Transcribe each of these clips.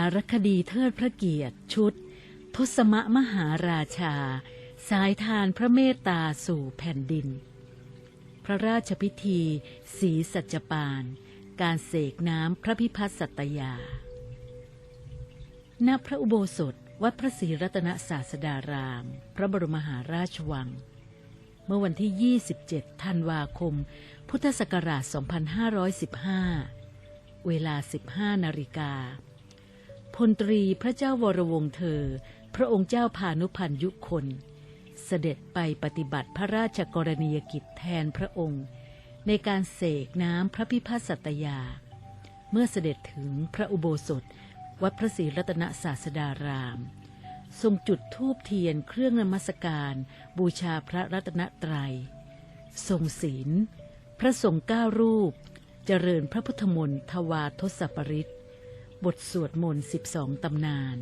ารคดีเทิดพระเกียรติชุด ทศมมหาราชา สายทานพระเมตตาสู่แผ่นดิน พระราชพิธีสีสัจปาน การเสกน้ำพระพิพัฒน์สัตยา ณ พระอุโบสถวัดพระศรีรัตนศาสดาราม พระบรมมหาราชวัง เมื่อวันที่ 27 ธันวาคม พุทธศักราช 2515 เวลา 15 นาฬิกา พลตรีพระเจ้าวรวงเธอ พระองค์เจ้าพานุพันยุคน เสด็จไปปฏิบัติพระราชกรณียกิจแทนพระองค์ ในการเสกน้ำพระพิพัฒสัตยา เมื่อเสด็จถึงพระอุโบสถ วัดพระศรีรัตนศาสดาราม ทรงจุดธูปเทียนเครื่องนมัสการ บูชาพระรัตนตรัย ทรงศีล พระสงฆ์เก้ารูป เจริญพระพุทธมนต์ทวาทศปริต บทสวดมนต์สิบสองตำนาน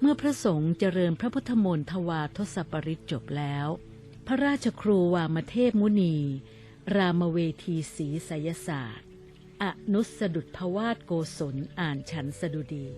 เมื่อพระสงฆ์เจริญพระพุทธมนต์ทวาทศปริตจบแล้ว พระราชครูวามเทพมุนี รามเวทีศรีสยศาสตร์ อนุสดุดพวาดโกศลอ่านฉันสดุดี